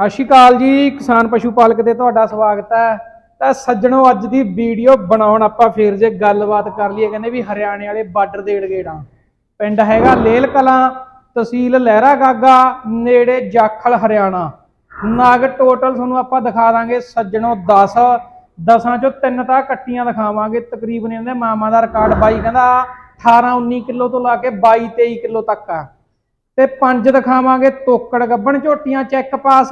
ਸਤਿ ਸ਼੍ਰੀ ਅਕਾਲ ਜੀ, ਕਿਸਾਨ ਪਸ਼ੂ ਪਾਲਕ ਤੇ ਤੁਹਾਡਾ ਸਵਾਗਤ ਹੈ। ਤਾਂ ਸੱਜਣੋ, ਅੱਜ ਦੀ ਵੀਡੀਓ ਬਣਾਉਣ ਆਪਾਂ ਫੇਰ ਜੇ ਗੱਲਬਾਤ ਕਰ ਲਈਏ, ਕਹਿੰਦੇ ਵੀ ਹਰਿਆਣੇ ਵਾਲੇ ਬਾਰਡਰ ਦੇ ਏੜਗੇੜਾਂ ਪਿੰਡ ਹੈਗਾ ਲੇਲ ਕਲਾਂ, ਤਹਿਸੀਲ ਲਹਿਰਾ ਗਾਗਾ, ਨੇੜੇ ਜਾਖਲ ਹਰਿਆਣਾ। ਨਾਗ ਟੋਟਲ ਤੁਹਾਨੂੰ ਆਪਾਂ ਦਿਖਾ ਦਾਂਗੇ, ਸੱਜਣੋ 10 ਦਸਾਂ ਚੋਂ ਤਿੰਨ ਤਾਂ ਕੱਟੀਆਂ ਦਿਖਾਵਾਂਗੇ। ਤਕਰੀਬਨ ਇਹਦੇ ਮਾਮਾ ਦਾ ਰਿਕਾਰਡ ਬਾਈ, ਕਹਿੰਦਾ 18 19 ਕਿਲੋ ਤੋਂ ਲਾ ਕੇ 22 23 ਕਿਲੋ ਤੱਕ ਆ। ਤੇ ਪੰਜ ਦਿਖਾਵਾਂਗੇ ਤੋਕੜ ਗੱਬਣ ਝੋਟੀਆਂ ਚੈੱਕ ਪਾਸ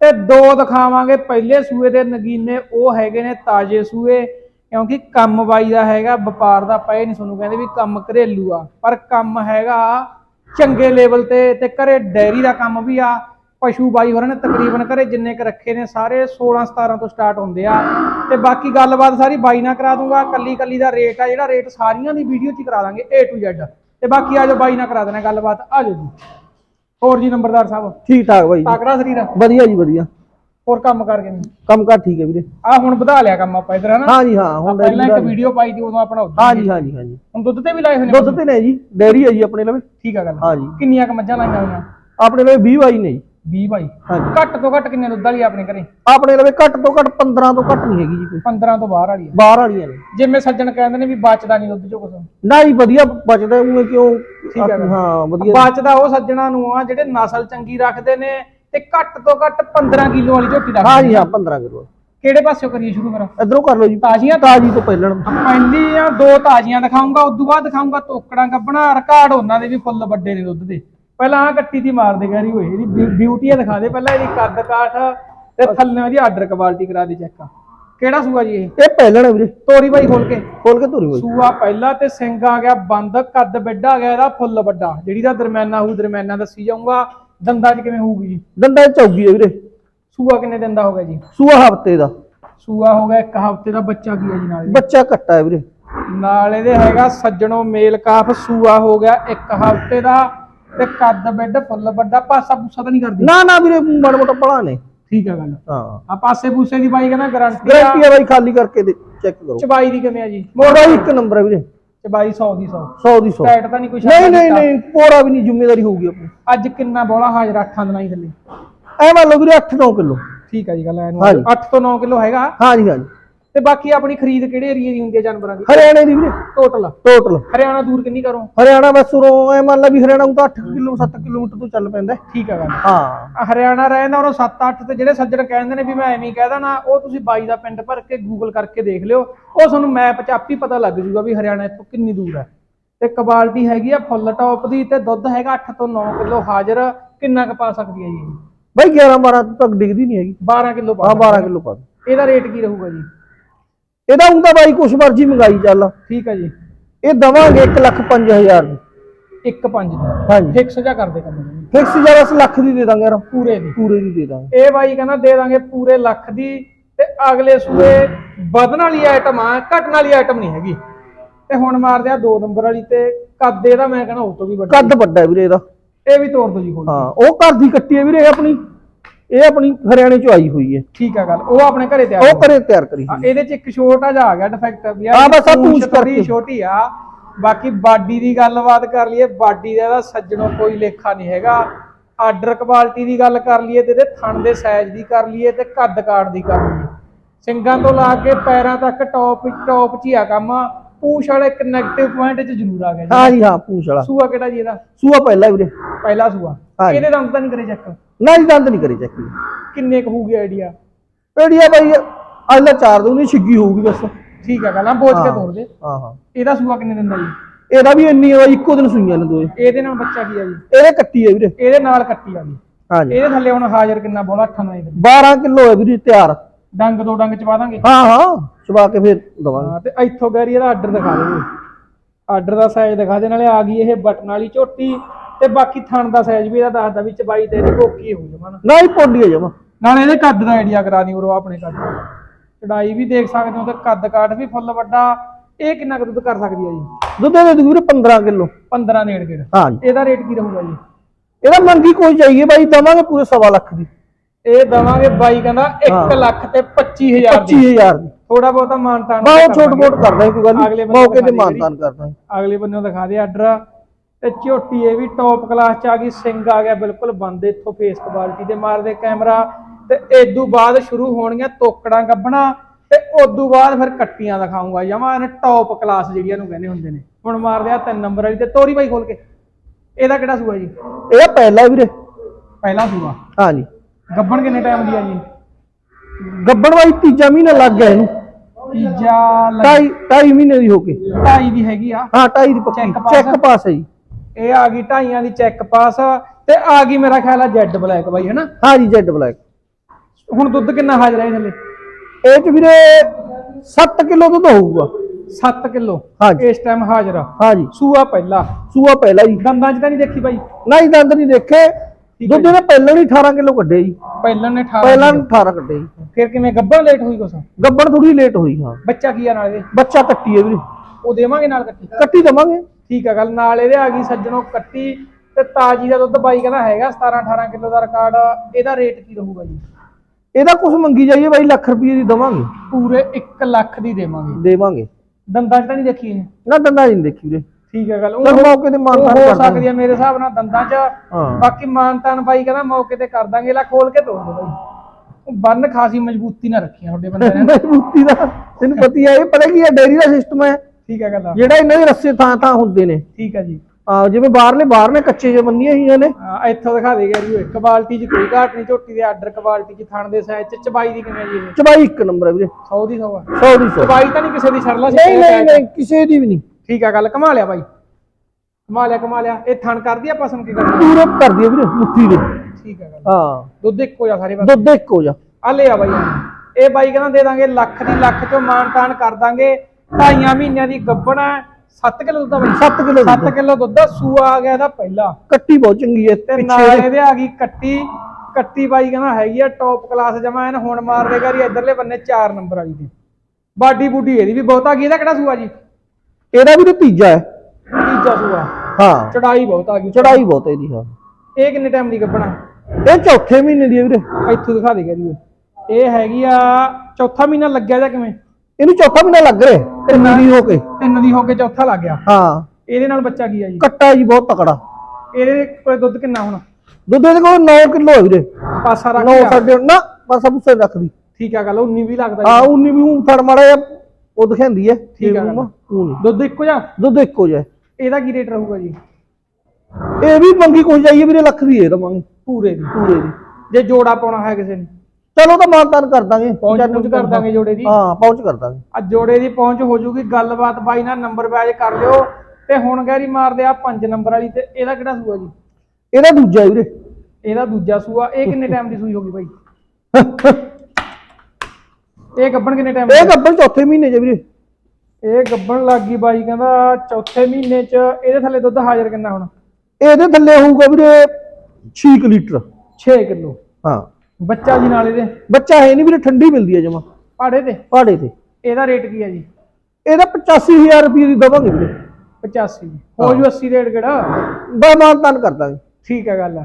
ਤੇ ਦੋ ਦਿਖਾਵਾਂਗੇ ਪਹਿਲੇ ਸੂਏ ਦੇ ਨਗੀਨੇ, ਉਹ ਹੈਗੇ ਨੇ ਤਾਜ਼ੇ ਸੂਏ, ਕਿਉਂਕਿ ਕੰਮ ਬਾਈ ਦਾ ਹੈਗਾ, ਵਪਾਰ ਦਾ ਪਏ ਨਹੀਂ ਤੁਹਾਨੂੰ ਕਹਿੰਦੇ ਵੀ ਕੰਮ ਘਰੇਲੂ ਆ, ਪਰ ਕੰਮ ਹੈਗਾ ਚੰਗੇ ਲੈਵਲ ਤੇ ਤੇ ਘਰੇ ਡੈਰੀ ਦਾ ਕੰਮ ਵੀ ਆ, ਪਸ਼ੂ ਬਾਈ ਹੋਰਾਂ ਨੇ ਤਕਰੀਬਨ ਘਰੇ ਜਿੰਨੇ ਕ ਰੱਖੇ ਨੇ, ਸਾਰੇ 16 17 ਤੋਂ ਸਟਾਰਟ ਹੁੰਦੇ ਆ, ਤੇ ਬਾਕੀ ਗੱਲਬਾਤ ਸਾਰੀ ਬਾਈ ਨਾਲ ਕਰਾ ਦੂੰਗਾ ਕੱਲੀ ਕੱਲੀ ਦਾ ਰੇਟ ਆ, ਜਿਹੜਾ ਰੇਟ ਸਾਰੀਆਂ ਦੀ ਵੀਡੀਓ 'ਚ ਕਰਾ ਦਾਂਗੇ A to Z ਤੇ ਬਾਕੀ ਆਜੋ ਬਾਈ ਨਾਲ ਕਰਾ ਦੇਣਾ ਗੱਲਬਾਤ। ਆਜੋ ਜੀ। ਹੋਰ ਜੀ ਨੰਬਰਦਾਰ ਸਾਹਿਬ? ਠੀਕ ਠਾਕ ਬਾਈ ਜੀ। ਤਾਕੜਾ ਸਰੀਰ ਆ? ਵਧੀਆ ਜੀ ਵਧੀਆ। ਹੋਰ ਕੰਮ ਕਰਕੇ ਨਹੀਂ ਕੰਮ ਕਾਰ ਠੀਕ ਹੈ ਵੀਰੇ। ਆ ਹੁਣ ਵਧਾ ਲਿਆ ਕੰਮ ਆਪਾਂ ਇਧਰ ਹਨਾ? ਹਾਂ ਜੀ ਹਾਂ ਹੁਣ ਪਹਿਲਾਂ ਇੱਕ ਵੀਡੀਓ ਪਾਈ ਸੀ ਉਦੋਂ ਆਪਣਾ ਉੱਧਰ ਹਾਂ ਜੀ ਹਾਂ ਜੀ ਹਾਂ ਜੀ। ਹੁਣ ਦੁੱਧ ਤੇ ਵੀ ਲਾਏ ਹੋਏ ਨੇ ਦੁੱਧ ਤੇ ਨੇ ਜੀ ਡੈਰੀ ਹੈ ਜੀ ਆਪਣੇ ਲਵੇ। ਠੀਕ ਆ ਗੱਲ। ਹਾਂ ਜੀ। ਕਿੰਨੀਆਂ ਕ ਮੱਝਾਂ ਲਾਈਆਂ ਹੋਈਆਂ? ਆਪਣੇ ਲਵੇ 20 ਬਾਈ ਨੇ ਜੀ। 20 ਬਾਈ। ਘੱਟ ਤੋਂ ਘੱਟ ਕਿੰਨੇ ਦੁੱਧ ਵਾਲੀ ਆ ਆਪਣੇ ਘਰੇ? ਆਪਣੇ ਲਵੇ ਘੱਟ ਤੋਂ ਘੱਟ 15 ਤੋਂ ਘੱਟ ਨਹੀਂ ਹੈਗੀ ਜੀ ਕੋਈ। 15 ਤੋਂ ਬਾਹਰ ਵਾਲੀ ਆ। ਬਾਹਰ ਵਾਲੀਆਂ ਨੇ ਜਿਵੇਂ ਸੱਜਣ ਕਹਿੰਦੇ ਨੇ ਵੀ ਬਚਦਾ ਨਹੀਂ ਦੁੱਧ ਚੋਂ ਕੁਝ ਨਾ ਜੀ ਵਧੀਆ ਬਚਦਾ ਉਹ ਕਿਉਂ ਠੀਕ ਹੈ। ਹਾਂ ਵਧੀਆ। ਬਚਦਾ ਉਹ ਸੱਜਣਾ ਨੂੰ ਆ ਜਿਹੜੇ ਨਸਲ ਚੰਗੀ ਰੱਖਦੇ ਨੇ ਤੇ ਘੱਟ ਤੋਂ ਘੱਟ 15 ਕਿਲੋ ਵਾਲੀ ਝੋਟੀ ਰੱਖਦੇ ਹਾਂ। ਜੀ ਹਾਂ 15 ਕਿਲੋ ਕਿਹੜੇ ਪਾਸਿਓਂ ਕਰੀਏ ਸ਼ੁਰੂ ਕਰਾਂ ਇਧਰੋਂ ਕਰ ਲਓ ਜੀ। ਤਾਜ਼ੀਆਂ ਤਾਜੀ ਤੋਂ ਪਹਿਲਾਂ। ਪਹਿਲੀਆਂ ਦੋ ਤਾਜ਼ੀਆਂ ਦਿਖਾਉਂਗਾ ਉਦੋਂ ਬਾਅਦ ਦਿਖਾਉਂਗਾ ਤੋਕੜਾਂ ਕੱਪਣਾ ਰਿਕਾਰਡ ਉਹਨਾਂ ਦੇ ਵੀ ਫੁੱਲ ਵੱਡੇ ਨੇ ਦੁੱਧ ਦੇ। ਪਹਿਲਾਂ ਆ ਕੱਟੀ ਦੀ ਮਾਰਦੇ ਗੈਰੀ ਹੋਏ ਇਹਦੀ ਬਿਊਟੀ ਦਿਖਾ ਦੇ ਪਹਿਲਾਂ ਇਹਦੀ ਕੱਦ ਕਾਠ ਤੇ ਥੱਲੇ ਉਹਦੀ ਆਰਡਰ ਕੁਆਲਿਟੀ ਕਰਾ ਦੇ ਚੈੱਕ ਕਿਹੜਾ ਸੂਆ ਜੀ ਇਹ? ਇਹ ਪਹਿਲਾਂ ਨੇ ਵੀਰੇ। ਤੋਰੀ ਬਾਈ ਖੋਲ ਕੇ। ਖੋਲ ਕੇ ਧੁਰੀ ਬਾਈ। ਸੂਆ ਪਹਿਲਾ ਤੇ ਸਿੰਘ ਆ ਗਿਆ ਬੰਦ ਕੱਦ ਵੱਡਾ ਆ ਗਿਆ ਇਹਦਾ ਫੁੱਲ ਵੱਡਾ। ਜਿਹੜੀ ਦਾ ਦਰਮਿਆਨਾ ਹੋਊ ਦਰਮਿਆਨਾ ਦੱਸੀ ਜਾਊਗਾ। ਦੰਦਾਂ 'ਚ ਕਿਵੇਂ ਹੋਊਗੀ ਜੀ? ਦੰਦਾਂ 'ਚ ਚੌਗੀ ਹੈ ਵੀਰੇ। ਸੂਆ ਕਿੰਨੇ ਦਿਨ ਦਾ ਹੋ ਗਿਆ ਜੀ? ਸੂਆ ਹਫ਼ਤੇ ਦਾ। ਸੂਆ ਹੋ ਗਿਆ ਇੱਕ ਹਫ਼ਤੇ ਦਾ ਬੱਚਾ ਕੀ ਹੈ ਜੀ ਨਾਲ ਬੱਚਾ ਕੱਟਾ ਹੈ ਵੀਰੇ। ਨਾਲ ਇਹਦੇ ਹੈਗਾ ਸੱਜਣੋ ਮੇਲ ਕਾਫ ਸੂਆ ਹੋ ਗਿਆ ਇੱਕ ਹਫ਼ਤੇ ਦਾ। ਤੇ ਕੱਦ ਬੈੱਡ ਫੁੱਲ ਵੱਡਾ ਪਾਸਾ ਪੂਸਾ ਤਾਂ ਨਹੀਂ ਕਰਦੀ। ਨਾ ਨਾ ਵੀਰੇ ਮਾੜਾ ਮੋਟਾ ਪੜਾ ਨੇ। ਠੀਕ ਆ ਗੱਲ। ਹਾਂ। ਆ ਪਾਸੇ ਪੂਸੇ ਦੀ ਬਾਈ ਕਹਿੰਦਾ ਗਾਰੰਟੀ ਗਾਰੰਟੀ ਹੈ ਬਾਈ ਖਾਲੀ ਕਰਕੇ ਚੈੱਕ ਕਰੋ। ਚਬਾਈ ਦੀ ਕਿਵੇਂ ਆ ਜੀ? ਮੋੜਾ ਇੱਕ ਨੰਬਰ ਹੈ ਵੀਰੇ। ਚਬਾਈ 100 ਦੀ 100 100 ਦੀ 100 ਟਾਈਟ ਤਾਂ ਨਹੀਂ ਕੁਛ ਨਹੀਂ ਨਹੀਂ ਨਹੀਂ ਪੂਰਾ ਵੀ ਨਹੀਂ ਜ਼ਿੰਮੇਵਾਰੀ ਹੋਊਗੀ ਆਪਣੀ। ਅੱਜ ਕਿੰਨਾ ਬੋਲਾ ਹਾਜ਼ਰ ਅੱਠਾਂ ਦਿਨਾਂ ਹੀ ਥੱਲੇ। ਐ ਮੰਨ ਲਓ ਵੀਰੇ 8-9 ਕਿਲੋ। ਠੀਕ ਆ ਜੀ ਗੱਲ ਐਨੂੰ ਹਾਂਜੀ। 8 ਤੋਂ 9 ਕਿਲੋ ਹੈਗਾ। ਹਾਂ ਜੀ ਹਾਂ ਜੀ ਤੇ ਬਾਕੀ ਆਪਣੀ ਖਰੀਦ ਕਿਹੜੇ ਏਰੀਏ ਦੀ ਹੁੰਦੀ ਹੈ ਜਾਨਵਰਾਂ ਦੀ? ਹਰਿਆਣੇ ਦੀ ਵੀਰੇ। ਟੋਟਲ ਟੋਟਲ ਹਰਿਆਣਾ ਦੂਰ ਕਿੰਨੀ ਕਰੋ? ਹਰਿਆਣਾ ਬਸ ਉਰੋਂ ਐ ਮੰਨ ਲਾ ਵੀ ਹਰਿਆਣਾ ਨੂੰ ਤਾਂ 8 ਕਿਲੋ 7 ਕਿਲੋਮੀਟਰ ਤੋਂ ਚੱਲ ਪੈਂਦਾ ਹੈ। ਠੀਕ ਆ ਗੱਲ। ਹਾਂ। ਹਰਿਆਣਾ ਰਹਿੰਦਾ ਉਹ 7-8 ਤੇ ਜਿਹੜੇ ਸੱਜਣ ਕਹਿੰਦੇ ਨੇ ਵੀ ਮੈਂ ਐਵੇਂ ਹੀ ਕਹਿ ਦੇਣਾ ਉਹ ਤੁਸੀਂ ਬਾਈ ਦਾ ਪਿੰਡ ਭਰ ਕੇ ਗੂਗਲ ਕਰਕੇ ਦੇਖ ਲਿਓ। ਉਹ ਤੁਹਾਨੂੰ ਮੈਪ 'ਚ ਆਪੀ ਪਤਾ ਲੱਗ ਜੂਗਾ ਵੀ ਹਰਿਆਣਾ ਇੱਥੋਂ ਕਿੰਨੀ ਦੂਰ ਹੈ। ਤੇ ਕੁਆਲਿਟੀ ਹੈਗੀ ਆ ਫੁੱਲ ਟੌਪ ਦੀ ਤੇ ਦੁੱਧ ਹੈਗਾ 8 ਤੋਂ 9 ਕਿਲੋ ਹਾਜ਼ਰ। ਕਿੰਨਾ ਕੁ ਪਾ ਸਕਦੀ ਹੈ ਜੀ? ਬਾਈ 11 12 ਤੱਕ ਡਿੱਗਦੀ ਨਹੀਂ ਹੈਗੀ। 12 ਕਿਲੋ ਪਾ ਹਾਂ ਸਕਦੀ 12 ਕਿਲੋ ਪਾ। ਹੈ। ਇਹਦਾ ਰੇਟ ਕੀ ਰਹੂਗਾ ਜੀ? ਇਹਦਾ ਹੁੰਦਾ ਬਾਈ ਕੁਛ ਮਰਜ਼ੀ ਮੰਗਾਈ ਚੱਲ। ਠੀਕ ਹੈ ਜੀ। ਇਹ ਦਵਾਂਗੇ 1 ਲੱਖ 5000 ਦੀ। 1.5 ਦੀ। ਹਾਂਜੀ। ਫਿਕਸ ਜਾ ਕਰਦੇ ਕੰਮ ਫਿਕਸ ਜ਼ਿਆਦਾ ਅਸੀਂ ਲੱਖ ਦੀ ਦੇ ਦਾਂਗੇ ਯਾਰ। ਪੂਰੇ ਦੀ। ਪੂਰੇ ਦੀ ਦੇ ਦਾਂਗੇ। ਇਹ ਬਾਈ ਕਹਿੰਦਾ ਦੇ ਦਾਂਗੇ ਪੂਰੇ ਲੱਖ ਦੀ ਤੇ ਅਗਲੇ ਸੂਏ ਵਧਣ ਵਾਲੀ ਆਈਟਮ ਆ ਘਟਣ ਵਾਲੀ ਆਈਟਮ ਨਹੀਂ ਹੈਗੀ। ਤੇ ਹੁਣ ਮਾਰਦੇ ਆ ਦੋ ਨੰਬਰ ਵਾਲੀ ਤੇ ਕੱਦ ਇਹਦਾ ਮੈਂ ਕਹਿੰਦਾ ਉਹ ਤੋਂ ਵੀ ਵੱਡਾ। ਕੱਦ ਵੱਡਾ ਹੈ ਵੀਰੇ ਇਹਦਾ। ਇਹ ਵੀ ਤੋੜ ਦੋ ਜੀ ਕੋਲ ਹਾਂ ਉਹ ਘਰ ਦੀ ਕੱਟੀ ਹੈ ਵੀਰੇ ਆਪਣੀ। ਇਹ ਆਪਣੀ ਹਰਿਆਣੇ ਚੋਂ ਆਈ ਹੋਈ ਹੈ। ਠੀਕ ਆ ਗੱਲ ਉਹ ਆਪਣੇ ਘਰੇ ਤਿਆਰ ਉਹ ਘਰੇ ਤਿਆਰ ਕਰੀ ਆ, ਹੋਈ ਹੈ। ਇਹਦੇ ਚ ਇੱਕ ਛੋਟਾ ਜਿਹਾ ਆ ਗਿਆ ਡਿਫੈਕਟ ਵੀ ਹਾਂ, ਬਸ ਆਹ ਪੂੰਛ ਪੂੰਛ ਥੋੜ੍ਹੀ ਕਰਕੇ। ਛੋਟੀ ਆ। ਬਾਕੀ ਬਾਡੀ ਦੀ ਗੱਲਬਾਤ ਕਰ ਲਈਏ ਬਾਡੀ ਦਾ ਇਹਦਾ ਸੱਜਣੋਂ ਕੋਈ ਲੇਖਾ ਨਹੀਂ ਹੈਗਾ। ਆਰਡਰ ਕੁਆਲਿਟੀ ਦੀ ਗੱਲ ਕਰ ਲਈਏ ਤੇ ਇਹਦੇ ਥਣ ਦੇ ਸਾਈਜ਼ ਦੀ ਕਰ ਲਈਏ ਤੇ ਕੱਦ ਕਾਠ ਦੀ ਕਰ ਲਈਏ। ਸਿੰਗਾਂ ਤੋਂ ਲਾ ਕੇ ਪੈਰਾਂ ਤੱਕ ਟੌਪ ਟੌਪ 'ਚ ਹੀ ਆ ਕੰਮ। ਪੂਛ ਵਾਲੇ ਇੱਕ ਪੁਆਇੰਟ 'ਚ ਜ਼ਰੂਰ ਆ ਗਿਆ ਜੀ। ਹਾਂ ਜੀ ਹਾਂ ਪੂਛ ਵਾਲਾ। ਸੂਆ ਕਿਹੜਾ ਜੀ ਇਹਦਾ? ਸੂਆ ਪਹਿਲਾ ਵੀਰੇ। ਪਹਿਲਾ ਸੂਆ। ਹਾਂਜੀ। ਇਹਦੇ ਦੰਦ ਤਾਂ ਨਹੀਂ ਕਰੇ ਚੈੱਕ ਨਾ ਜੀ ਦੰਦ ਨਹੀਂ ਕਰੀ ਚੈੱਕ ਕਿੰਨੇ ਕੁ ਹੋਊਗੀ ਆਈਡੀਆ ਪੇੜੀਆ ਬਾਈ ਅੱਜ ਦਾ ਚਾਰ ਦੂੰ ਨਹੀਂ ਛਿੱਗੀ ਹੋਊਗੀ ਬਸ। ਠੀਕ ਆ ਗੱਲਾਂ ਬੋਝ ਕੇ ਹਾਂ। ਤੋੜ ਦੇ ਹਾਂ ਹਾਂ। ਇਹਦਾ ਸੂਆ ਕਿੰਨੇ ਦਿਨ ਦਾ ਜੀ? ਇਹਦਾ ਵੀ ਇੰਨੀ ਹੈ ਬਾਈ ਇੱਕੋ ਦਿਨ ਸੂਈਆਂ ਨੇ ਦੋਏ। ਇਹਦੇ ਨਾਲ ਬੱਚਾ ਕੀ ਆ ਜੀ? ਇਹਦੇ ਕੱਟੀ ਹੈ ਵੀਰੇ। ਇਹਦੇ ਨਾਲ ਕੱਟੀ ਆ ਜੀ। ਹਾਂ ਜੀ। ਇਹਦੇ ਥੱਲੇ ਹੁਣ ਹਾਜ਼ਰ ਕਿੰਨਾ ਬੋਲਾ ਅੱਠਾਂ ਦਾ ਇਹਦੇ 12 ਕਿਲੋ ਹੈ ਵੀਰੇ ਤਿਆਰ। ਡੰਗ ਦੋ ਡੰਗ ਚਵਾ ਦਾਂਗੇ? ਹਾਂ ਹਾਂ ਚਬਾ ਕੇ ਫਿਰ ਦਵਾਂਗੇ। ਹਾਂ ਤੇ ਇੱਥੋਂ ਗੈਰੀ ਇਹਦਾ ਆਰਡਰ ਦਿਖਾ ਦੇ ਆਰਡਰ ਦਾ ਸਾਈਜ਼ ਦਿਖਾ ਦੇ ਨਾਲੇ ਆ ਗਈ ਇਹ ਬਟਨ ਵਾਲੀ ਝੋਟੀ ਤੇ ਬਾਕੀ ਥਣ ਦਾ ਸਾਈਜ਼ ਵੀ ਇਹਦਾ ਦੱਸਦਾ ਵਿੱਚ 22 ਤੇ ਇਹਦੀ ਕੋਕੀ ਹੋ ਜਮਨ ਨਾ ਹੀ ਜਮਾ। ਨਾਲੇ ਇਹਦੇ ਕੱਦ ਦਾ ਆਈਡੀਆ ਕਰਾ ਦੀ ਉਰੋ ਆਪਣੇ ਕੱਦ ਚੜਾਈ ਵੀ ਦੇਖ ਸਕਦੇ ਹੋ ਤੇ ਕੱਦ ਕਾਠ ਵੀ ਫੁੱਲ ਵੱਡਾ। ਇਹ ਕਿੰਨਾ ਕੁ ਦੁੱਧ ਕਰ ਸਕਦੀ ਹੈ ਜੀ? ਦੁੱਧ ਦੇ ਵੀਰੇ 15 ਕਿਲੋ। 15 ਨੇੜ ਗੇੜ। ਹਾਂ ਇਹਦਾ ਰੇਟ ਕੀ ਰਹੂਗਾ ਜੀ? ਇਹਦਾ ਮੰਗੀ ਕੋਈ ਚਾਹੀਏ ਬਾਈ ਦਵਾਂਗੇ ਪੂਰੇ ਸਵਾ ਲੱਖ ਦੀ। ਇਹ ਦਵਾਂਗੇ ਬਾਈ ਕਹਿੰਦਾ 1 ਹਾਂ। ਲੱਖ ਤੇ 25000 ਦੀ। 25000 ਦੀ। ਥੋੜਾ ਬਹੁਤਾ ਮਾਨਤਾਨ ਬਾ ਉਹ ਛੋਟ ਮੋਟ ਕਰਦਾ ਕੋਈ ਗੱਲ ਨਹੀਂ ਮੌਕੇ ਤੇ ਮਾਨਤਾਨ ਕਰਦਾ। ਅਗਲੇ ਬੰਦੇ ਨੂੰ ਦਿਖਾ ਦੇ ਆਰਡਰ। ਤੇ ਝੋਟੀ ਇਹ ਵੀ ਟੌਪ ਕਲਾਸ ਚ ਆ ਗਈ ਸਿੰਘ ਆ ਗਿਆ ਬਿਲਕੁਲ ਬੰਦ ਇੱਥੋਂ ਫੇਸ ਕੁਆਲਿਟੀ ਤੇ ਮਾਰਦੇ ਕੈਮਰਾ ਤੇ ਇਦੋਂ ਬਾਅਦ ਸ਼ੁਰੂ ਹੋਣਗੀਆਂ ਤੋਕੜਾਂ ਗੱਬਣਾ। ਤੇ ਉਦੋਂ ਬਾਅਦ ਫਿਰ ਕੱਟੀਆਂ ਦਿਖਾਉਂਗਾ। ਜਮਾ ਇਹਨੇ ਟੌਪ ਕਲਾਸ ਜਿਹੜੀਆਂ ਨੂੰ ਕਹਿੰਦੇ ਹੁੰਦੇ ਨੇ। ਹੁਣ ਮਾਰਦੇ ਆ ਤਿੰਨ ਨੰਬਰ ਵਾਲੀ ਤੇ ਤੋਰੀ ਬਾਈ ਖੋਲ ਕੇ। ਇਹਦਾ ਕਿਹੜਾ ਸੂਆ ਜੀ? ਇਹ ਪਹਿਲਾ ਵੀਰੇ। ਪਹਿਲਾ ਸੂਆ। ਹਾਂਜੀ। ਗੱਬਣ ਕਿੰਨੇ ਟਾਈਮ ਦੀ ਆ ਜੀ? ਗੱਬਣ ਵਾਲੀ ਤੀਜਾ ਮਹੀਨਾ ਲੱਗ ਗਿਆ ਇਹਨੂੰ। ਤੀਜਾ ਢਾਈ ਢਾਈ ਮਹੀਨੇ ਦੀ ਹੋ ਕੇ ਢਾਈ ਦੀ ਹੈਗੀ ਆ। ਹਾਂ ਢਾਈ ਦੀ ਪੱਕੀ। ਚੈੱਕ? ਪਾਸ ਹੈ ਜੀ। ਇਹ ਆ ਗਈ ਢਾਈਆਂ ਦੀ ਚੈੱਕ ਪਾਸ ਤੇ ਆ ਗਈ ਮੇਰਾ ਖਿਆਲ ਆ ਜੈਡ ਬਲੈਕ ਬਾਈ ਹੈਨਾ? ਹਾਂ ਜੀ ਜੈਡ ਬਲੈਕ ਹੁਣ ਦੁੱਧ ਕਿੰਨਾ ਹਾਜ਼ਰ ਹੈ ਥੱਲੇ ਇਹ ਚ ਵੀਰੇ 7 ਕਿਲੋ ਦੁੱਧ ਹੋਊਗਾ। 7 ਕਿਲੋ। ਇਸ ਟਾਈਮ ਹਾਜ਼ਰ ਆ। ਹਾਂ ਜੀ। ਸੂਆ ਪਹਿਲਾ। ਸੂਆ ਪਹਿਲਾ ਜੀ। ਦੰਦਾਂ 'ਚ ਤਾਂ ਨਹੀਂ ਦੇਖੀ ਬਾਈ? ਨਹੀਂ ਦੰਦ ਨਹੀਂ ਦੇਖੇ। ਠੀਕ ਹੈ ਦੁੱਧ ਨੇ ਪਹਿਲਾਂ ਹੀ 18 ਕਿਲੋ ਕੱਢੇ ਜੀ। ਪਹਿਲਾਂ ਨੇ 18 ਪਹਿਲਾਂ ਕਿੱਲੋ। 18 ਕੱਢੇ ਜੀ। ਫਿਰ ਕਿਵੇਂ ਗੱਬਣ ਲੇਟ ਹੋਈ ਕੁਛ? ਗੱਬਣ ਥੋੜੀ ਲੇਟ ਹੋਈ ਹਾਂ। ਬੱਚਾ ਕੀ ਆ ਨਾਲ ਇਹਦੇ ਬੱਚਾ ਕੱਟੀ ਹੈ ਵੀਰੇ। ਉਹ ਦੇਵਾਂਗੇ ਨਾਲ ਕੱਟੀ? ਕੱਟੀ ਦਵਾਂਗੇ। ਠੀਕ ਆ ਗੱਲ ਨਾਲ ਇਹਦੇ ਆ ਗਈ ਸੱਜਣੋ ਕੱਟੀ ਤੇ ਤਾਜੀ ਦਾ ਦੁੱਧ ਬਾਈ ਕਹਿੰਦਾ ਹੈਗਾ 17 18 ਕਿਲੋ ਦਾ ਰਿਕਾਰਡ ਇਹਦਾ ਰੇਟ ਕੀ ਰਹੂਗਾ ਜੀ? ਇਹਦਾ ਕੁਝ ਮੰਗੀ ਜਾਈਏ ਬਾਈ ਲੱਖ ਰੁਪਏ ਦੀ ਦਵਾਂਗੇ। ਪੂਰੇ 1 ਲੱਖ ਦੀ ਦੇਵਾਂਗੇ। ਦੇਵਾਂਗੇ। ਦੰਦਾਂ 'ਚ ਤਾਂ ਨਹੀਂ ਦੇਖੀ ਇਹ? ਨਾ ਦੰਦਾ ਨਹੀਂ ਦੇਖੀ ਵੀਰੇ। ਠੀਕ ਹੈ ਗੱਲ। ਉਹ ਚਲ ਮੌਕੇ ਤੇ ਮਾਨਤਾਨ ਹੋ ਕਰ ਸਕਦੀ ਹੈ ਮੇਰੇ ਹਿਸਾਬ ਨਾਲ ਦੰਦਾਂ 'ਚ। ਹਾਂ। ਬਾਕੀ ਮਾਨਤਾਨ ਬਾਈ ਕਹਿੰਦਾ ਮੌਕੇ ਤੇ ਕਰ ਦਾਂਗੇ ਲਾ ਖੋਲ ਕੇ ਤੋੜ ਦੋ ਬਾਈ। ਉਹ ਬੰਨ ਖਾਸੀ ਮਜ਼ਬੂਤੀ ਨਾਲ ਰੱਖੀਆਂ ਤੁਹਾਡੇ ਬੰਦੇ ਨੇ। ਮਜ਼ਬੂਤੀ ਦਾ ਤੈਨੂੰ ਪਤੀ ਹੈ ਇਹ ਪਤਾ ਕੀ ਹੈ ਡੇਰੀ ਦਾ ਸਿਸਟਮ ਹੈ। ਠੀਕ ਹੈ ਗੱਲ ਆ। ਜਿਹੜਾ ਇਹਨਾਂ ਦੇ ਰੱਸੇ ਥਾਂ ਥਾਂ ਹੁੰਦੇ ਨੇ। ਠੀਕ ਹੈ ਜੀ। ਆ ਜਿਵੇਂ ਬਾਹਰਲੇ ਬਾਹਰ ਨੇ ਕੱਚੇ ਜਿਹੇ ਬੰਨੀਆਂ ਹੋਈਆਂ ਨੇ। ਹਾਂ, ਇੱਥੋਂ ਦਿਖਾ ਦੇ ਗਿਆ ਜੀ ਉਹ ਕੁਆਲਿਟੀ 'ਚ ਕੋਈ ਘਾਟ ਨਹੀਂ ਝੋਟੀ ਦੇ ਆਰਡਰ ਕੁਆਲਿਟੀ 'ਚ ਥਣ ਦੇ ਸਾਈਜ਼ 'ਚ ਚਬਾਈ ਦੀ ਕਿਵੇਂ ਜੀ ਇਹ? ਚਬਾਈ ਇੱਕ ਨੰਬਰ ਹੈ ਵੀਰੇ। 100 ਦੀ 100 ਆ। 100 ਦੀ 100 ਚਬਾਈ ਤਾਂ ਨਹੀਂ ਕਿਸੇ ਦੀ ਸਰਲਾ ਨਹੀਂ ਨਹੀਂ ਨਹੀਂ ਕਿਸੇ ਦੀ ਵੀ ਨਹੀਂ। ਠੀਕ ਆ ਗੱਲ ਕਮਾ ਲਿਆ ਬਾਈ। ਕਮਾ ਲਿਆ ਕਮਾ ਲਿਆ। ਇਹ ਥਣ ਕਰਦੀ ਆ ਪਸੰਦ ਕੀ ਕਰਦੀ ਪੂਰੇ ਕਰਦੀ ਹੈ ਵੀਰੇ ਮੁੱਠੀ ਦੇ। ਠੀਕ ਆ ਗੱਲ। ਹਾਂ। ਦੁੱਧ ਇੱਕੋ ਜਿਹਾ ਸਾਰੇ ਪਾਸੇ। ਦੁੱਧ ਇੱਕ ਜਾ ਆ ਲੈ ਆ ਬਾਈ। ਇਹ ਬਾਈ ਕਹਿੰਦਾ ਦੇ ਦਾਂਗੇ ਲੱਖ ਦੀ ਲੱਖ ਚੋਂ ਮਾਨ ਤਾਨ ਕਰ ਦਾਂਗੇ। ਢਾਈਆਂ ਮਹੀਨਿਆਂ ਦੀ ਗੱਬਣ ਹੈ 7 ਕਿਲੋ ਦੁੱਧ ਆ ਬਾਈ। 7 ਕਿਲੋ 7 ਕਿਲੋ ਦੁੱਧ ਆ, ਸੂਆ ਆ ਗਿਆ ਇਹਦਾ ਪਹਿਲਾ। ਕੱਟੀ ਬਹੁਤ ਚੰਗੀ ਹੈ ਤੇ ਨਾਲ ਇਹਦੇ ਆ ਗਈ ਕੱਟੀ। ਕੱਟੀ ਬਾਈ ਕਹਿੰਦਾ ਹੈਗੀ ਆ ਟੌਪ ਕਲਾਸ ਜਮਾ ਇਹਨ ਹੁਣ ਮਾਰ ਦੇਗਾ ਰੀ ਇਧਰਲੇ ਬੰਨੇ 4 ਨੰਬਰ ਵਾਲੀ ਦੀ। ਬਾਡੀ ਬੂਡੀ ਇਹਦੀ ਵੀ ਬਹੁਤ ਆ। ਗਈ ਇਹਦਾ ਕਿਹੜਾ ਸੂਆ ਜੀ? ਇਹਦਾ ਵੀਰੇ ਤੀਜਾ ਹੈ। ਤੀਜਾ ਸੂਆ। ਹਾਂ। ਚੜਾਈ ਬਹੁਤ ਆ ਗਈ। ਚੜਾਈ ਬਹੁਤ ਹੈ ਇਹਦੀ ਹਾਂ। ਇਹ ਕਿੰਨੇ ਟਾਈਮ ਦੀ ਗੱਬਣਾ ਇਹ ਚੌਥੇ ਮਹੀਨੇ ਦੀ ਹੈ ਵੀਰੇ। ਇੱਥੋਂ ਦਿਖਾ ਦੇ ਜੀ ਇਹ ਹੈਗੀ ਆ ਚੌਥਾ ਮਹੀਨਾ ਲੱਗਿਆ ਜਾਂ ਕਿਵੇਂ? ਇਹਨੂੰ ਚੌਥਾ ਮਹੀਨਾ ਲੱਗ ਰਿਹਾ ਤਿੰਨ ਦੀ ਹੋ ਕੇ। ਤਿੰਨ ਦੀ ਹੋ ਕੇ ਚੌਥਾ ਲੱਗ ਗਿਆ। ਹਾਂ। ਇਹਦੇ ਨਾਲ ਬੱਚਾ ਕੀ ਆ ਜੀ? ਕੱਟਾ ਜੀ ਬਹੁਤ ਤਕੜਾ। ਇਹਦੇ ਕੋਲ ਦੁੱਧ ਕਿੰਨਾ ਹੁਣ? ਦੁੱਧ ਇਹਦੇ ਕੋਲ 9 ਕਿਲੋ ਹੈ ਵੀਰੇ। ਪਾਸਾ ਰੱਖ 9 ਲਿਆ। ਸਾਡੇ ਨਾ ਬਸ ਬੁੱਸੇ ਰੱਖਦੀ ਠੀਕ ਆ ਗੱਲ 19 ਵੀ ਲੱਗਦਾ ਹਾਂ ਜੀ। 19 ਵੀ ਹੁਣ ਫੜ ਮਾੜਾ ਉਹ ਦਿਖਾਉਂਦੀ ਹੈ ਠੀਕ ਆ ਗੱਲ। ਨੀ। ਦੁੱਧ ਇੱਕੋ ਜਾ ਦੁੱਧ ਇੱਕੋ ਜਿਹਾ। ਹੈ। ਇਹਦਾ ਕੀ ਰੇਟ ਰਹੂਗਾ ਜੀ? ਇਹ ਵੀ ਮੰਗੀ ਕੁਝ ਜਾਈਏ ਵੀਰੇ ਲੱਖ ਦੀ ਇਹ ਦਵਾਂਗੇ ਪੂਰੇ ਦੀ। ਪੂਰੇ ਦੀ। ਜੇ ਜੋੜਾ ਪਾਉਣਾ ਹੈ ਕਿਸੇ ਨੇ? ਚਲੋ ਤਾਂ ਮਾਨਤਾਨ ਕਰ ਦਾਂਗੇ। ਪਹੁੰਚ ਪਹੁੰਚ ਕਰ ਦਾਂਗੇ ਜੋੜੇ ਦੀ। ਹਾਂ ਪਹੁੰਚ ਕਰ ਦਾਂਗੇ। ਆ ਜੋੜੇ ਦੀ ਪਹੁੰਚ ਹੋ ਜੂਗੀ ਗੱਲਬਾਤ ਬਾਈ ਨਾਲ ਨੰਬਰ ਬੈਜ ਕਰ ਲਿਓ। ਤੇ ਹੁਣ ਗੈਰੀ ਮਾਰਦੇ ਆ 5 ਨੰਬਰ ਵਾਲੀ ਤੇ ਇਹਦਾ ਕਿਹੜਾ ਸੂਆ ਜੀ? ਇਹਦਾ ਦੂਜਾ ਵੀਰੇ। ਇਹਦਾ ਦੂਜਾ ਸੂਆ। ਇਹ ਕਿੰਨੇ ਟਾਈਮ ਦੀ ਸੂਈ ਹੋਗੀ ਬਾਈ? ਇਹ ਗੱਬਣ ਕਿੰਨੇ ਟਾਈਮ ਇਹ ਗੱਬਲ ਚੌਥੇ ਮਹੀਨੇ ਚ ਵੀਰੇ। ਇਹ ਗੱਬਣ ਲੱਗ ਗਈ ਬਾਈ ਕਹਿੰਦਾ ਚੌਥੇ ਮਹੀਨੇ ਚ ਇਹਦੇ ਥੱਲੇ ਦੁੱਧ ਹਾਜ਼ਰ ਕਿੰਨਾ ਹੁਣ? ਇਹਦੇ ਥੱਲੇ ਹੋਊਗਾ ਵੀਰੇ 6 ਲੀਟਰ। 6 ਕਿਲੋ। ਹਾਂ। ਬੱਚਾ ਜੀ ਨਾਲ ਇਹਦੇ? ਬੱਚਾ ਹੈ ਨਹੀਂ ਵੀਰੇ ਠੰਡੀ ਮਿਲਦੀ ਹੈ ਜਮਾ। ਪਾੜੇ ਤੇ? ਪਹਾੜੇ ਤੇ। ਇਹਦਾ ਰੇਟ ਕੀ ਹੈ ਜੀ? ਇਹਦਾ 85000 ਰੁਪਏ ਦੀ ਦਵਾਂਗੇ ਵੀਰੇ। 85 ਹੋ। ਜੂ 80 ਰੇਟ ਕਿਹੜਾ? ਬਾ ਮਾਨਤਾਨ ਕਰ ਦਾਂਗੇ। ਠੀਕ ਹੈ ਗੱਲ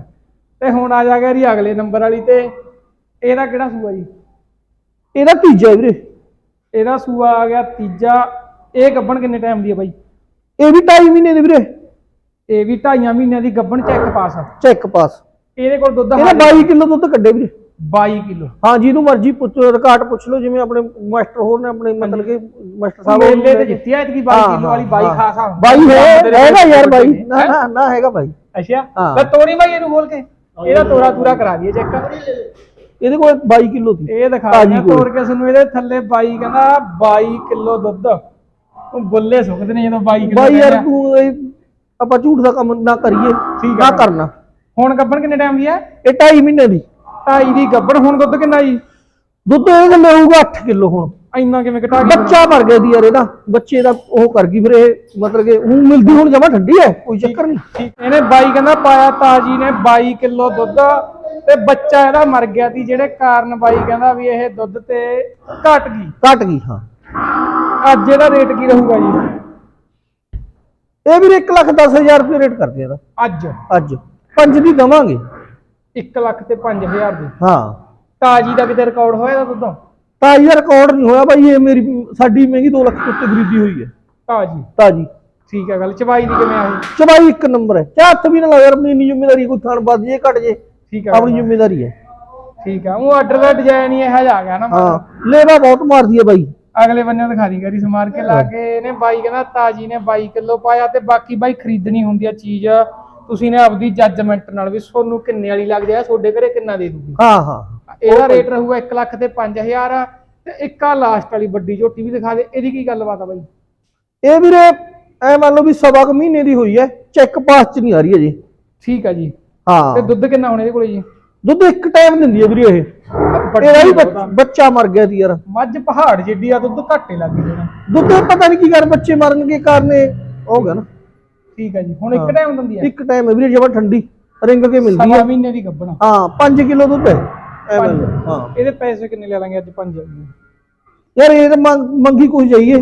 ਤੇ ਹੁਣ ਆ ਜਾ ਗਿਆ ਜੀ ਅਗਲੇ ਨੰਬਰ ਵਾਲੀ ਤੇ। ਇਹਦਾ ਕਿਹੜਾ ਸੂਆ ਜੀ? ਇਹਦਾ ਤੀਜਾ ਹੈ ਵੀਰੇ। ਇਹਦਾ ਸੂਆ ਆ ਗਿਆ ਤੀਜਾ। ਇਹ ਗੱਬਣ ਕਿੰਨੇ ਟਾਈਮ ਦੀ ਹੈ ਬਾਈ? ਇਹ ਵੀ 2.5 ਮਹੀਨੇ ਦੀ ਵੀਰੇ। ਇਹ ਵੀ ਢਾਈਆਂ ਮਹੀਨਿਆਂ ਦੀ ਗੱਬਣ ਚੈੱਕ ਪਾਸ ਆ। ਚੈੱਕ ਪਾਸ ਇਹਦੇ ਕੋਲ ਦੁੱਧ ਇਹਦਾ 22 ਕਿਲੋ ਦੁੱਧ ਕੱਢੇ ਵੀਰੇ। 22 ਕਿਲੋ। ਹਾਂ ਜਿਹਨੂੰ ਮਰਜ਼ੀ ਪੁੱਛ ਰਿਕਾਰਡ ਪੁੱਛ ਲਓ ਜਿਵੇਂ ਆਪਣੇ ਮਾਸਟਰ ਹੋਰ ਨੇ ਆਪਣੇ ਮਤਲਬ ਕਿ ਮਾਸਟਰ ਸਾਹਿਬ ਮੇਲੇ ਤੇ ਨੇ। ਜਿੱਤੀ ਆ ਇਤਕੀ 22 ਕਿਲੋ ਵਾਲੀ 22 ਖਾਸ ਆ। ਬਾਈ ਹੈ ਹੈਗਾ ਯਾਰ ਬਾਈ। ਨਾ ਹੈਂ? ਨਾ ਨਾ ਹੈਗਾ ਬਾਈ। ਅੱਛਾ। ਲੈ ਤੋਰੀ ਬਾਈ ਇਹਨੂੰ ਬੋਲ ਕੇ। ਇਹਦਾ ਤੋਰਾ। ਤੂਰਾ ਕਰਾ ਦਈਏ ਚੈੱਕ ਇਹਦੇ ਕੋਲ 22 ਕਿਲੋ ਦੀ ਇਹ ਦਿਖਾ ਦਿਆਂ। ਤੋਰ ਕੇ ਸਾਨੂੰ ਇਹਦੇ ਥੱਲੇ 22 ਕਹਿੰਦਾ 22 ਕਿਲੋ ਦੁੱਧ। ਉਹ ਬੁੱਲੇ ਸੁੱਕਦੇ ਨੇ ਜਦੋਂ 22 ਕਿਲੋ ਬਾਈ ਯਾਰ ਤੂੰ ਇਹ ਆਪਾਂ ਝੂਠ ਦਾ ਕੰਮ ਨਾ ਕਰੀਏ ਠੀਕ ਨਾ। ਕਰਨਾ। ਹੁਣ ਗੱਬਣ ਕਿੰਨੇ ਟਾਈਮ ਦੀ ਹੈ ਇਹ 2.5 ਮਹੀਨੇ ਦੀ। ਢਾਈ ਦੀ ਗੱਬਣ ਹੁਣ ਦੁੱਧ ਕਿੰਨਾ ਜੀ? ਦੁੱਧ ਇਹਦੇ ਕੋਲ ਹੋਊਗਾ 8 ਕਿਲੋ ਹੁਣ। ਇੰਨਾ ਕਿਵੇਂ ਘਟਾ ਗਈ ਬੱਚਾ ਮਰ ਗਿਆ ਦੀ ਯਾਰ ਇਹਦਾ। ਬੱਚੇ ਦਾ ਉਹ ਕਰ ਗਈ ਫਿਰ ਇਹ ਮਤਲਬ ਕਿ ਹੁਣ ਮਿਲਦੀ ਹੁਣ ਜਮਾ ਠੰਡੀ ਹੈ ਕੋਈ ਚੱਕਰ ਨਹੀਂ। ਇਹਨੇ 22 ਕਹਿੰਦਾ ਪਾਇਆ ਤਾਜੀ ਨੇ 22 ਕਿਲੋ ਦੁੱਧ। ਤੇ ਬੱਚਾ ਇਹਦਾ ਮਰ ਗਿਆ ਸੀ ਜਿਹੜੇ ਕਾਰਨ ਬਾਈ ਕਹਿੰਦਾ ਵੀ ਇਹ ਦੁੱਧ ਤੇ ਘਟ ਗਈ। ਘਟ ਗਈ ਹਾਂ। ਅੱਜ ਇਹਦਾ ਰੇਟ ਕੀ ਰਹੂਗਾ ਜੀ? ਇਹ ਵੀਰੇ 1 ਲੱਖ 10000 ਰੁਪਏ ਰੇਟ ਕਰਦੇ ਇਹਦਾ। ਅੱਜ? ਅੱਜ। ਪੰਜ ਦੀ ਦਵਾਂਗੇ। 1 ਲੱਖ ਤੇ 5000 ਦੀ। ਹਾਂ। ਤਾਜੀ ਦਾ ਕਿਤੇ ਰਿਕਾਰਡ ਹੋਇਆ ਇਹਦਾ ਦੁੱਧ? ਤਾਜੀ ਦਾ ਰਿਕਾਰਡ ਨਹੀਂ ਹੋਇਆ ਬਾਈ ਇਹ ਮੇਰੀ ਸਾਡੀ ਮਹਿੰਗੀ 2 ਲੱਖ ਤੋਂ ਉੱਤੇ ਖਰੀਦੀ ਹੋਈ ਹੈ। ਤਾਜੀ? ਤਾਜੀ। ਠੀਕ ਹੈ ਗੱਲ ਚਬਾਈ ਦੀ ਕਿਵੇਂ ਆ ਇਹ? ਚਬਾਈ ਇੱਕ ਨੰਬਰ ਹੈ। ਚਾਹ ਹੱਥ ਵੀ ਨਾ ਲਾਇਆ ਆਪਣੀ ਇੰਨੀ ਜ਼ਿੰਮੇਵਾਰੀ ਕੋਈ ਥਣ ਵੱਧ ਜੇ ਘਟ ਜੇ। ਠੀਕ ਹੈ ਆਪਣੀ ਜ਼ਿੰਮੇਵਾਰੀ ਹੈ। ਠੀਕ ਹੈ ਉਹ ਆਰਡਰ ਦਾ ਡਿਜ਼ਾਈਨ ਹੀ ਇਹੋ ਜਿਹਾ ਆ ਗਿਆ ਨਾ ਹਾਂ ਲੇਵਾ ਬਹੁਤ ਮਾਰਦੀ ਹੈ ਬਾਈ। ਅਗਲੇ ਬੰਨੇ ਦਿਖਾ ਦੀ ਗਰੀ ਸਮਾਰ ਕੇ ਲਾ ਕੇ ਇਹਨੇ ਬਾਈ ਕਹਿੰਦਾ ਤਾਜੀ ਨੇ 22 ਕਿਲੋ ਪਾਇਆ ਤੇ ਬਾਕੀ ਬਾਈ ਖਰੀਦਣੀ ਹੁੰਦੀ ਆ ਚੀਜ਼। ਤੁਸੀਂ ਨੇ ਆਪਦੀ ਜੱਜਮੈਂਟ ਨਾਲ ਵੀ ਤੁਹਾਨੂੰ ਕਿੰਨੇ ਵਾਲੀ ਲੱਗਦੀ ਆ ਤੁਹਾਡੇ ਘਰੇ ਕਿੰਨਾ ਦੇ ਦੂਗੀ? ਹਾਂ ਹਾਂ। ਇਹਦਾ ਰੇਟ ਰਹੂਗਾ 1 ਲੱਖ ਤੇ 5000 ਤੇ ਇੱਕ ਆ ਲਾਸਟ ਵਾਲੀ ਵੱਡੀ ਝੋਟੀ ਵੀ ਦਿਖਾ ਦੇ ਇਹਦੀ ਕੀ ਗੱਲਬਾਤ ਆ ਬਾਈ? ਇਹ ਵੀਰੇ ਐ ਮੰਨ ਲਓ ਵੀ ਸਵਾ ਕੁ ਮਹੀਨੇ ਦੀ ਹੋਈ ਹੈ ਚੈੱਕ ਪਾਸ ਚ ਨਹੀਂ ਆ ਰਹੀ ਅਜੇ। ਠੀਕ ਆ ਜੀ। ਤੇ ਹਾਂ ਦੁੱਧ ਕਿੰਨਾ ਹੋਣਾ ਇਹਦੇ ਕੋਲੇ ਜੀ? ਦੁੱਧ ਇੱਕ ਟਾਈਮ ਦਿੰਦੀ ਹੈ ਵੀਰੇ ਇਹ। ਇਹਦਾ ਵੀ। ਬੱਚ- ਬੱਚਾ ਮਰ ਗਿਆ ਸੀ ਯਾਰ। ਮੱਝ ਪਹਾੜ ਜਿੱਡੀ ਆ ਦੁੱਧ ਘੱਟੇ ਲੱਗ ਜਾਣਾ। ਦੁੱਧ ਇਹ ਪਤਾ ਨਹੀਂ ਕੀ ਕਰ ਬੱਚੇ ਮਰਨ ਕੇ ਕਾਰਨ ਇਹ ਹੋ ਗਿਆ ਨਾ। ਠੀਕ ਆ ਜੀ ਹੁਣ ਇੱਕ ਟਾਈਮ ਦਿੰਦੀ ਆ। ਇੱਕ ਟਾਈਮ ਹੈ ਵੀਰੇ ਜਮਾ ਠੰਡੀ ਰਿੰਗ ਕੇ ਮਿਲਦੀ ਸਵਾ ਹੈ ਮਹੀਨੇ ਦੀ ਗੱਭਣਾ ਹਾਂ 5 ਕਿਲੋ ਦੁੱਧ ਹੈ। ਪੰਜ। ਹਾਂ। ਇਹਦੇ ਪੈਸੇ ਕਿੰਨੇ ਲੈ ਲਾਂਗੇ ਅੱਜ ਪੰਜ? ਯਾਰ ਇਹ ਤਾਂ ਮੰਗ- ਮੰਗੀ ਕੁਝ ਜਾਈਏ।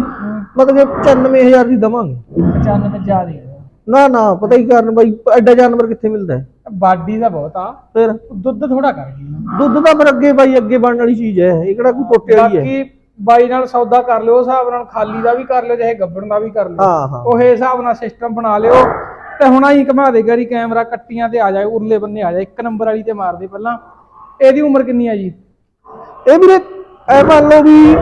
ਮਤਲਬ ਕਿ 95000 ਦੀ ਦਵਾਂਗੇ। 95 ਜ਼ਿਆਦਾ ਹੈ ਨਾ ਨਾ ਪਤਾ ਹੀ ਕਾਰਨ ਬਾਈ? ਐਡਾ ਜਾਨਵਰ ਕਿੱਥੇ ਮਿਲਦਾ ਹੈ? ਬਾਡੀ ਦਾ ਬਹੁਤ ਆ। ਫਿਰ? ਦੁੱਧ ਥੋੜਾ ਕਰ ਗਈ। ਦੁੱਧ ਤਾਂ ਫਿਰ ਅੱਗੇ ਬਾਈ ਅੱਗੇ ਬਣਨ ਵਾਲੀ ਚੀਜ਼ ਹੈ। ਇਹ ਕਿਹੜਾ ਕੋਈ ਟੋਟੇ ਵਾਲੀ ਹੈ? ਬਾਕੀ ਬਾਈ ਨਾਲ ਸੌਦਾ ਕਰ ਲਿਓ ਹਿਸਾਬ ਨਾਲ ਖਾਲੀ ਦਾ ਵੀ ਕਰ ਲਿਓ ਚਾਹੇ ਗੱਬਣ ਦਾ ਵੀ ਕਰ ਲਿਓ। ਉਹ ਹਿਸਾਬ ਨਾਲ ਸਿਸਟਮ ਬਣਾ ਲਿਓ। ਤੇ ਹੁਣ ਆਈ ਘਮਾ ਦੇ ਗਰੀ ਕੈਮਰਾ ਕੱਟੀਆਂ ਤੇ ਆ ਜਾਏ ਉਰਲੇ ਬੰਨੇ ਆ ਜਾਏ ਇੱਕ ਨੰਬਰ ਵਾਲੀ ਤੇ ਮਾਰ ਦੇ ਪਹਿਲਾਂ। ਇਹਦੀ ਉਮਰ ਕਿੰਨੀ ਆ ਜੀ? ਇਹ ਵੀਰੇ ਐ ਮੰਨ ਲਓ ਵੀ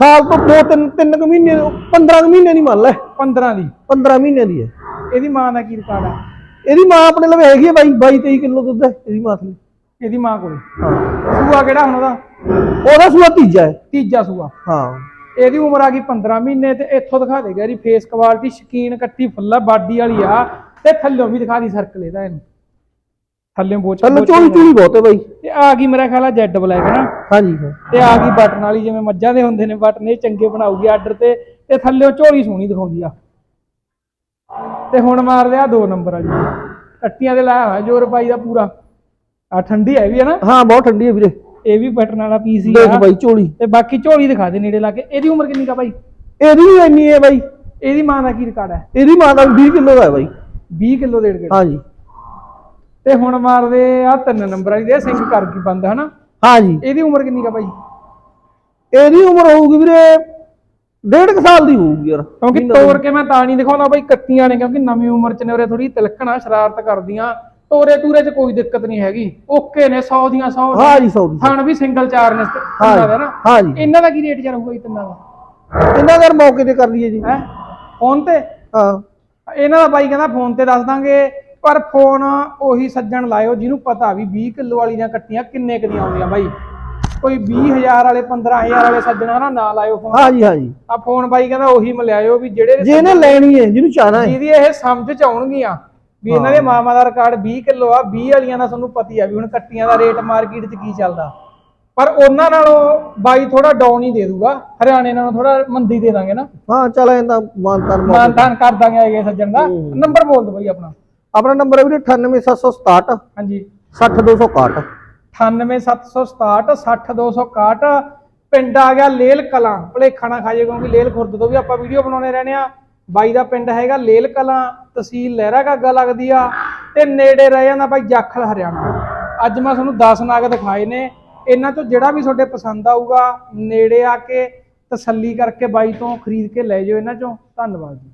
ਸਾਲ ਤੋਂ ਦੋ ਤਿੰਨ ਤਿੰਨ ਕੁ ਮਹੀਨੇ 15 ਕੁ ਮਹੀਨੇ ਦੀ ਮੰਨ ਲੈ। 15 ਦੀ। 15 ਮਹੀਨੇ ਦੀ ਹੈ। ਇਹਦੀ ਮਾਂ ਦਾ ਕੀ ਰਿਕਾਰਡ ਆ ਇਹਦੀ ਮਾਂ ਆਪਣੇ ਲਵੇ ਹੈਗੀ ਹੈ ਬਾਈ 22 23 ਕਿਲੋ ਦੁੱਧ ਹੈ ਇਹਦੀ ਮਾਂ ਥਲੇ। ਇਹਦੀ ਮਾਂ ਕੋਲੇ। ਹਾਂ। ਸੂਆ ਕਿਹੜਾ ਹੁਣ ਉਹਦਾ? ਉਹਦਾ ਸੂਆ ਤੀਜਾ ਹੈ। ਤੀਜਾ ਸੂਆ। ਹਾਂ। ਇਹਦੀ ਉਮਰ ਆ ਗਈ 15 ਮਹੀਨੇ ਤੇ ਇੱਥੋਂ ਦਿਖਾ ਦੇ ਗਰੀ ਫੇਸ ਕੁਆਲਿਟੀ ਸ਼ਕੀਨ ਕੱਟੀ ਫੁੱਲਾ ਬਾਡੀ ਵਾਲੀ ਆ। ਤੇ ਥੱਲੋਂ ਵੀ ਦਿਖਾ ਦੀ ਸਰਕਲ ਇਹਦਾ ਇਹਨੂੰ। ਥੱਲੇ ਬੋਚ ਥੱਲੇ ਚੋਲੀ ਚੋਲੀ ਬਹੁਤ ਹੈ ਬਾਈ। ਤੇ ਆ ਗਈ ਮੇਰਾ ਖਿਆਲ ਆ ਜੈਡ ਬਲੈਕ ਨਾ। ਹਾਂਜੀ। ਹਾਂ ਤੇ ਆ ਗਈ ਬਟਨ ਵਾਲੀ ਜਿਵੇਂ ਮੱਝਾਂ ਦੇ ਹੁੰਦੇ ਨੇ ਬਟਨ ਇਹ ਚੰਗੇ ਬਣਾਉਗੀ ਆਰਡਰ ਤੇ। ਤੇ ਥੱਲੇ ਝੋਲੀ ਸੋਹਣੀ ਦਿਖਾਉਂਦੀ ਆ। ਤੇ ਹੁਣ ਮਾਰ ਲਿਆ ਦੋ ਨੰਬਰ ਵਾਲੀ। ਕੱਟੀਆਂ ਦੇ ਲਾਇਆ ਹੋਇਆ ਜੋਰ ਪਾਈ ਦਾ ਪੂਰਾ। ਆ ਠੰਡੀ ਹੈ ਵੀ ਹੈ ਨਾ? ਹਾਂ ਬਹੁਤ ਠੰਡੀ ਹੈ ਵੀਰੇ। ਇਹ ਵੀ ਬਟਨ ਵਾਲਾ ਪੀਸ ਹੀ ਦੇਖ ਆ ਬਾਈ ਚੋਲੀ ਤੇ ਬਾਕੀ ਝੋਲੀ ਦਿਖਾ ਦੇ ਨੇੜੇ ਲਾ ਕੇ। ਇਹਦੀ ਉਮਰ ਕਿੰਨੀ ਕਾ ਭਾਈ ਇਹਦੀ ਵੀ ਇੰਨੀ ਹੈ ਬਾਈ। ਇਹਦੀ ਮਾਂ ਦਾ ਕੀ ਰਿਕਾਰਡ ਹੈ ਇਹਦੀ ਮਾਂ ਦਾ 20 ਕਿਲੋ ਦਾ ਹੈ ਬਾਈ। 20 ਕਿਲੋ ਡੇਢ ਕੇ ਹਾਂਜੀ। ਤੇ ਹੁਣ ਮਾਰਦੇ ਆ ਤਿੰਨ ਨੰਬਰ ਵਾਲੀ ਦੇ ਸਿੰਘ ਕਰ ਕੀ ਬੰਦ ਹਨਾ? ਹਾਂਜੀ। ਇਹਦੀ ਉਮਰ ਕਿੰਨੀ ਕਾ ਭਾਈ ਇਹਦੀ ਉਮਰ ਹੋਊਗੀ ਵੀਰੇ ਡੇਢ ਕੁ ਸਾਲ ਦੀ ਹੋਊਗੀ ਯਾਰ। ਕਿਉਂਕਿ ਤੋੜ ਕੇ ਮੈਂ ਤਾਂ ਨਹੀਂ ਦਿਖਾਉਂਦਾ ਬਈ ਕੱਤੀਆਂ ਨੇ ਕਿਉਂਕਿ ਨਵੀਂ ਉਮਰ ਚ ਨੇ ਉਰੇ ਥੋੜੀ ਤਿਲਕਣਾ ਸ਼ਰਾਰਤ ਕਰਦੀਆਂ। ਤੋਰੇ ਤੂਰੇ ਚ ਕੋਈ ਦਿੱਕਤ ਨਹੀਂ ਹੈਗੀ। ਓਕੇ ਨੇ 100 ਦੀਆਂ 100 ਹਾਂ ਜੀ ਸੌ ਦੀ ਥਣ ਵੀ ਸਿੰਗਲ ਚਾਰ ਨੇ ਹਾਂ ਤਿੰਨਾਂ ਦਾ ਨਾ। ਹਾਂ ਜੀ ਇਹਨਾਂ ਦਾ ਕੀ ਰੇਟ ਚੱਲ ਹੋਊਗਾ ਜੀ ਤਿੰਨਾਂ ਦਾ? ਇਹਨਾਂ ਦਾ ਮੌਕੇ ਤੇ ਕਰ ਲਈਏ ਜੀ। ਹੈ? ਫੋਨ ਤੇ? ਹਾਂ। ਇਹਨਾਂ ਦਾ ਬਾਈ ਕਹਿੰਦਾ ਫੋਨ ਤੇ ਦੱਸ ਦਾਂਗੇ। ਪਰ ਫੋਨ ਉਹੀ ਸੱਜਣ ਲਾਇਓ ਜਿਹਨੂੰ ਪਤਾ ਵੀ 20 ਕਿਲੋ ਵਾਲੀਆਂ ਕੱਟੀਆਂ ਕਿੰਨੇ ਕੁ ਦੀਆਂ ਆਉਂਦੀਆਂ ਬਾਈ। ਕੋਈ 20000 ਵਾਲੇ 15000 ਵਾਲੇ ਸੱਜਣਾ ਨਾ ਨਾ ਲਾਇਓ ਫੋਨ। ਹਾਂ ਜੀ ਹਾਂ ਜੀ ਆ ਫੋਨ ਬਾਈ ਕਹਿੰਦਾ ਉਹੀ ਮਿਲਿਆਇਓ ਵੀ ਜਿਹੜੇ ਜੇ ਇਹਨੇ ਲੈਣੀ ਹੈ ਜਿਹਨੂੰ ਚਾਹਨਾ ਹੈ। ਜਿਹਦੀ ਇਹ ਸਮਝ ਚ ਆਉਣਗੀਆਂ ਵੀ ਇਹਨਾਂ ਦੇ ਮਾਮਾ ਦਾ ਰਿਕਾਰਡ 20 ਕਿਲੋ ਆ 20 ਵਾਲੀਆਂ ਦਾ ਤੁਹਾਨੂੰ ਪਤੀ ਆ ਵੀ ਹੁਣ ਕੱਟੀਆਂ ਦਾ ਰੇਟ ਮਾਰਕੀਟ 'ਚ ਕੀ ਚੱਲਦਾ। ਪਰ ਉਹਨਾਂ ਨਾਲੋਂ ਬਾਈ ਥੋੜਾ ਡਾਊਨ ਹੀ ਦੇ ਦੂਗਾ ਹਰਿਆਣੇ ਨਾਲੋਂ ਥੋੜਾ ਮੰਦੀ ਦੇ ਦਾਂਗੇ ਨਾ। ਹਾਂ ਚੱਲ ਇਹਦਾ ਮਾਨਤਾਨ ਮਾਨਤਾਨ ਕਰ ਦਾਂਗੇ ਆਗੇ ਸੱਜਣ ਦਾ। ਨੰਬਰ ਬੋਲ ਦਿਓ ਬਾਈ ਆਪਣਾ। ਆਪਣਾ ਨੰਬਰ ਹੈ ਵੀਰੇ 98767 ਹਾਂਜੀ। 60261 98767 60261 ਪਿੰਡ ਆ ਗਿਆ ਲੇਲ ਕਲਾਂ। ਭਲੇਖਾ ਨਾ ਖਾਜੇ ਕਿਉਂਕਿ ਲੇਲ ਖੁਰਦ ਤੋਂ ਵੀ ਆਪਾਂ ਵੀਡੀਓ ਬਣਾਉਣੇ ਰਹਿਣੇ ਆ ਬਾਈ ਦਾ ਪਿੰਡ ਹੈਗਾ ਲੇਲ ਕਲਾਂ ਤਹਿਸੀਲ ਲਹਿਰਾ ਗਾਗਾ ਲੱਗਦੀ ਆ। ਤੇ ਨੇੜੇ ਰਹਿ ਜਾਂਦਾ ਬਾਈ ਜਾਖਲ ਹਰਿਆਣਾ। ਅੱਜ ਮੈਂ ਤੁਹਾਨੂੰ 10 ਨਾਗ ਦਿਖਾਏ ਨੇ। ਇਹਨਾਂ ਚੋਂ ਜਿਹੜਾ ਵੀ ਤੁਹਾਡੇ ਪਸੰਦ ਆਊਗਾ ਨੇੜੇ ਆ ਕੇ ਤਸੱਲੀ ਕਰਕੇ ਬਾਈ ਤੋਂ ਖਰੀਦ ਕੇ ਲੈ ਜਾਓ ਇਹਨਾਂ ਚੋਂ। ਧੰਨਵਾਦ ਜੀ।